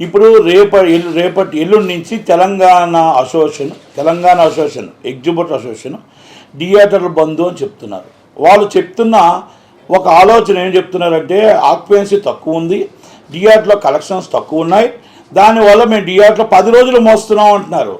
ఇప్పుడు రేప రేపటి ఎల్లుండి నుంచి Telangana association Telangana association exhibitor association థియేటర్లు బంధు అని చెప్తున్నారు. వాళ్ళు చెప్తున్న ఒక ఆలోచన ఏం చెప్తున్నారంటే ఆక్యుపెన్సీ తక్కువ ఉంది థియేటర్లో కలెక్షన్స్ తక్కువ ఉన్నాయి దానివల్ల మేము థియేటర్లో పది రోజులు మోస్తున్నాం అంటున్నారు.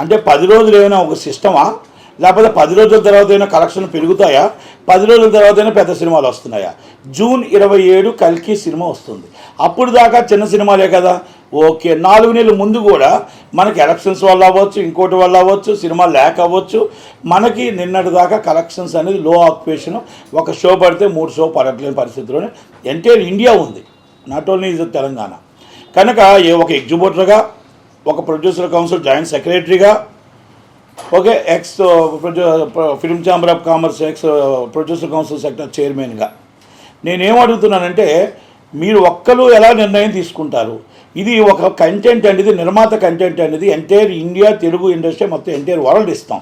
అంటే పది రోజులు ఏమైనా ఒక సిస్టమా? లేకపోతే పది రోజుల తర్వాత అయినా కలెక్షన్లు పెరుగుతాయా? పది రోజుల తర్వాత అయినా పెద్ద సినిమాలు వస్తున్నాయా? జూన్ ఇరవై ఏడు కల్కి సినిమా వస్తుంది. అప్పుడు దాకా చిన్న సినిమాలే కదా. ఓకే నాలుగు నెలల ముందు కూడా మనకి ఎలక్షన్స్ వల్ల అవ్వచ్చు ఇంకోటి వల్ల అవ్వచ్చు సినిమా లేక అవ్వచ్చు. మనకి నిన్నటి దాకా కలెక్షన్స్ అనేది లో ఆక్యుపేషన్ ఒక షో పడితే మూడు షో పడట్లేని పరిస్థితిలోనే ఎంటైర్ ఇండియా ఉంది. Not only is Telangana. కనుక ఏ ఒక ఎగ్జిబ్యూటర్గా ఒక ప్రొడ్యూసర్ కౌన్సిల్ జాయింట్ సెక్రటరీగా okay ex film chamber of commerce ex producer council sector చైర్మన్గా నేనేం అడుగుతున్నానంటే మీరు ఒక్కరు ఎలా నిర్ణయం తీసుకుంటారు? ఇది ఒక కంటెంట్ అనేది నిర్మాత కంటెంట్ అనేది ఎంటైర్ ఇండియా తెలుగు ఇండస్ట్రీ మొత్తం ఎంటైర్ వరల్డ్ ఇస్తాం.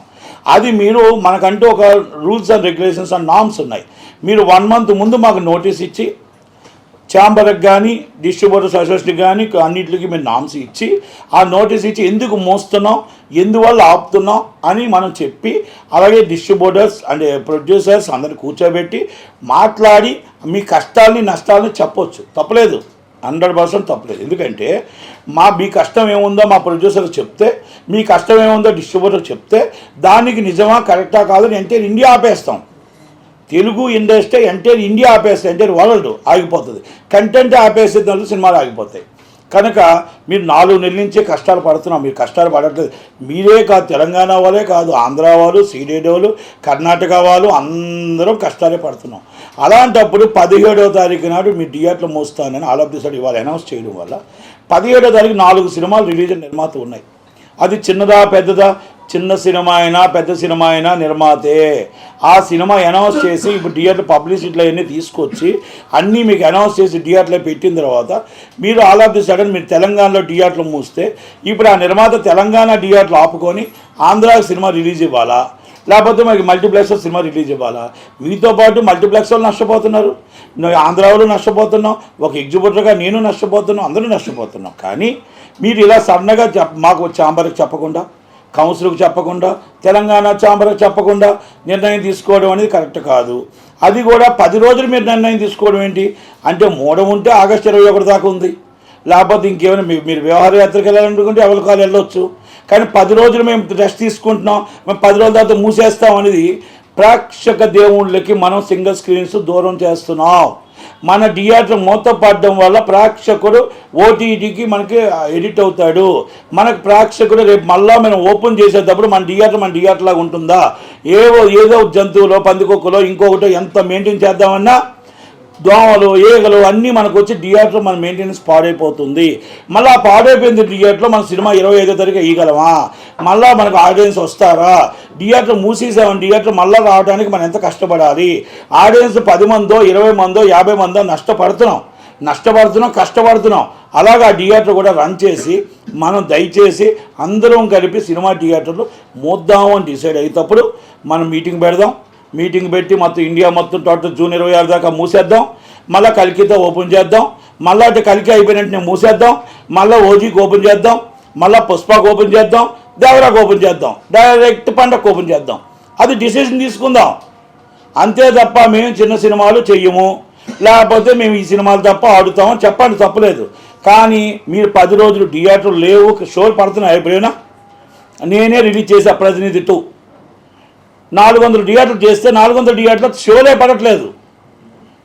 అది మీరు మనకంటూ ఒక rules and regulations and norms ఉన్నాయి. మీరు వన్ మంత్ ముందు మాకు నోటీస్ ఇచ్చి ఛాంబర్కి కానీ డిస్ట్రిబ్యూటర్స్ అసోసియేషన్కి కానీ అన్నింటికి మేము నామ్స్ ఇచ్చి ఆ నోటీస్ ఇచ్చి ఎందుకు మోస్తున్నాం ఎందువల్ల ఆపుతున్నాం అని మనం చెప్పి అలాగే డిస్ట్రిబ్యూటర్స్ అండ్ ప్రొడ్యూసర్స్ అందరిని కూర్చోబెట్టి మాట్లాడి మీ కష్టాలని నష్టాలని చెప్పొచ్చు. తప్పలేదు. హండ్రెడ్ పర్సెంట్ తప్పలేదు. ఎందుకంటే మా మీ కష్టం ఏముందో మా ప్రొడ్యూసర్కి చెప్తే మీ కష్టం ఏముందో డిస్ట్రిబ్యూటర్ చెప్తే దానికి నిజమా కరెక్టా కాదని ఎంటైర్ ఇండియా ఆపేస్తాం. తెలుగు ఇండస్ట్రీ ఎంటైర్ ఇండియా ఆపేస్తే ఎంటైర్ వరల్డ్ ఆగిపోతుంది. కంటెంట్ ఆపేస్తే దాంట్లో సినిమాలు ఆగిపోతాయి. కనుక మీరు నాలుగు నెలల నుంచే కష్టాలు పడుతున్నాం మీరు కష్టాలు పడట్లేదు. మీరే కాదు తెలంగాణ వాళ్ళే కాదు ఆంధ్ర వాళ్ళు సీడేడ్ వాళ్ళు కర్ణాటక వాళ్ళు అందరం కష్టాలే పడుతున్నాం. అలాంటప్పుడు పదిహేడవ తారీఖు నాడు మీ థియేటర్లు మోస్తానని ఆల్ ఆఫ్ ది సైడ్ ఇవాళ అనౌన్స్ చేయడం వల్ల పదిహేడవ తారీఖు నాలుగు సినిమాలు రిలీజ్ నిర్మాత ఉన్నాయి. అది చిన్నదా పెద్దదా? చిన్న సినిమా అయినా పెద్ద సినిమా అయినా నిర్మాతే. ఆ సినిమా అనౌన్స్ చేసి ఇప్పుడు థియేటర్ పబ్లిసిటీలో అన్నీ తీసుకొచ్చి అన్నీ మీకు అనౌన్స్ చేసి థియేటర్లో పెట్టిన తర్వాత మీరు ఆల్ ఆఫ్ ది సడన్ మీరు తెలంగాణలో థియేటర్లు మూస్తే ఇప్పుడు ఆ నిర్మాత తెలంగాణ థియేటర్లు ఆపుకొని ఆంధ్రాకి సినిమా రిలీజ్ ఇవ్వాలా? లేకపోతే మనకి మల్టీప్లెక్స్లో సినిమా రిలీజ్ ఇవ్వాలా? మీతో పాటు మల్టీప్లెక్స్ వాళ్ళు నష్టపోతున్నారు. నువ్వు ఆంధ్ర వాళ్ళు నష్టపోతున్నాం ఒక ఎగ్జిబిటర్గా నేను నష్టపోతున్నాం అందరూ నష్టపోతున్నాం కానీ మీరు ఇలా సన్నగా చెప్ మాకు ఛాంబర్కి చెప్పకుండా కౌన్సిల్కి చెప్పకుండా తెలంగాణ ఛాంబర్కి చెప్పకుండా నిర్ణయం తీసుకోవడం అనేది కరెక్ట్ కాదు. అది కూడా పది రోజులు మీరు నిర్ణయం తీసుకోవడం ఏంటి? అంటే మూడం ఉంటే ఆగస్టు ఇరవై ఒకటి దాకా ఉంది. లేకపోతే ఇంకేమైనా మీ- మీరు వ్యవహార యాత్రకు వెళ్ళాలనుకుంటే ఎవరి కాలు వెళ్ళొచ్చు. కానీ పది రోజులు మేము రెస్ట్ తీసుకుంటున్నాం. మేము పది రోజుల తర్వాత మూసేస్తాం అనేది ప్రేక్షక దేవుళ్ళకి మనం సింగిల్ స్క్రీన్స్ దూరం చేస్తున్నాం. మన థియేటర్ మూతపడడం వల్ల ప్రేక్షకుడు ఓటీటీకి మనకి ఎడిట్ అవుతాడు. మనకు ప్రేక్షకుడు రేపు మళ్ళా మనం ఓపెన్ చేసేటప్పుడు మన థియేటర్ మన థియేటర్ లాగా ఉంటుందా? ఏవో ఏదో జంతువులో పందికొక్కలో ఇంకొకటో ఎంత మెయింటైన్ చేద్దామన్నా దోమలు ఈగలు అన్నీ మనకు వచ్చి థియేటర్ మన మెయింటెనెన్స్ పాడైపోతుంది. మళ్ళీ ఆ పాడైపోయింది థియేటర్లో మన సినిమా ఇరవై ఐదో తారీఖు వేయగలమా? మళ్ళీ మనకు ఆడియన్స్ వస్తారా? థియేటర్ మూసేసామని థియేటర్ మళ్ళీ రావడానికి మనం ఎంత కష్టపడాలి? ఆడియన్స్ పది మందో ఇరవై మందో యాభై మందో నష్టపడుతున్నాం. నష్టపడుతున్నాం కష్టపడుతున్నాం. అలాగా ఆ థియేటర్ కూడా రన్ చేసి మనం దయచేసి అందరం కలిపి సినిమా థియేటర్లు మూద్దామని డిసైడ్ అయ్యేటప్పుడు మనం మీటింగ్ పెడదాం. మీటింగ్ పెట్టి మొత్తం ఇండియా మొత్తం టోటల్ జూన్ ఇరవై ఆరు దాకా మూసేద్దాం. మళ్ళీ కలికితో ఓపెన్ చేద్దాం. మళ్ళీ అటు కలికి అయిపోయిన వెంటనే మూసేద్దాం. మళ్ళీ ఓజీకి ఓపెన్ చేద్దాం. మళ్ళీ పుష్పకు ఓపెన్ చేద్దాం. దేవరాకు ఓపెన్ చేద్దాం. డైరెక్ట్ పండగ ఓపెన్ చేద్దాం. అది డిసిషన్ తీసుకుందాం. అంతే తప్ప మేము చిన్న సినిమాలు చెయ్యము. లేకపోతే మేము ఈ సినిమాలు తప్ప ఆడుతామని చెప్పండి తప్పలేదు. కానీ మీరు పది రోజులు థియేటర్ లేవు షోలు పడుతున్నాయి అయిపోయినా నేనే రిలీజ్ చేసా ప్రతినిధి టూ. నాలుగు వందలు థియేటర్ చేస్తే నాలుగు వందల థియేటర్లో షోలే పడట్లేదు.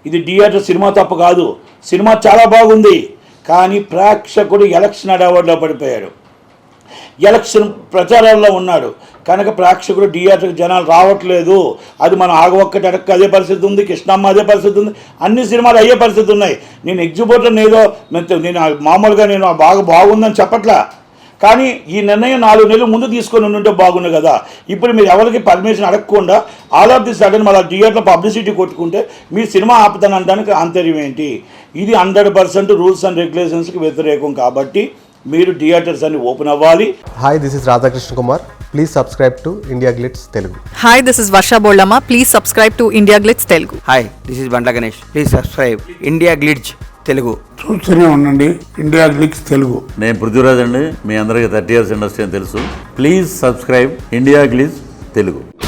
ఇది థియేటర్ సినిమా తప్ప కాదు. సినిమా చాలా బాగుంది. కానీ ప్రేక్షకుడు ఎలక్షన్ అవార్డులో పడిపోయాడు. ఎలక్షన్ ప్రచారాల్లో ఉన్నాడు. కనుక ప్రేక్షకుడు థియేటర్కి జనాలు రావట్లేదు. అది మన ఆగవక్కటి అడక్క అదే పరిస్థితి ఉంది. కృష్ణమ్మ అదే పరిస్థితి ఉంది. అన్ని సినిమాలు అయ్యే పరిస్థితి ఉన్నాయి. నేను ఎగ్జిబిటర్ ఏదో నేను మామూలుగా నేను బాగా బాగుందని చెప్పట్లా. కానీ ఈ నిర్ణయం నాలుగు నెలలు ముందు తీసుకొని ఉంటే బాగుండు కదా. ఇప్పుడు మీరు ఎవరికి పర్మిషన్ అడగకుండా ఆల్ ఆఫ్ ది సడన్ మళ్ళీ థియేటర్ పబ్లిసిటీ కొట్టుకుంటే మీ సినిమా ఆపుతానంటానికి ఆంతర్యం ఏంటి? ఇది హండ్రెడ్ పర్సెంట్ రూల్స్ అండ్ రెగ్యులేషన్స్కి వ్యతిరేకం కాబట్టి మీరు థియేటర్స్ అన్ని ఓపెన్ అవ్వాలి. Hi this is Radhakrishna Kumar please subscribe to India Glitz Telugu hi this is Varsha Bollamma please subscribe to India Glitz Telugu hi this is Bandla Ganesh please subscribe India Glitz Telugu. చూస్తూనే ఉండండి. India Glitz Telugu. నేను పృథ్వీరాజ్ అండి. మీ అందరికీ thirty years industry అని తెలుసు. Please subscribe India Glitz Telugu.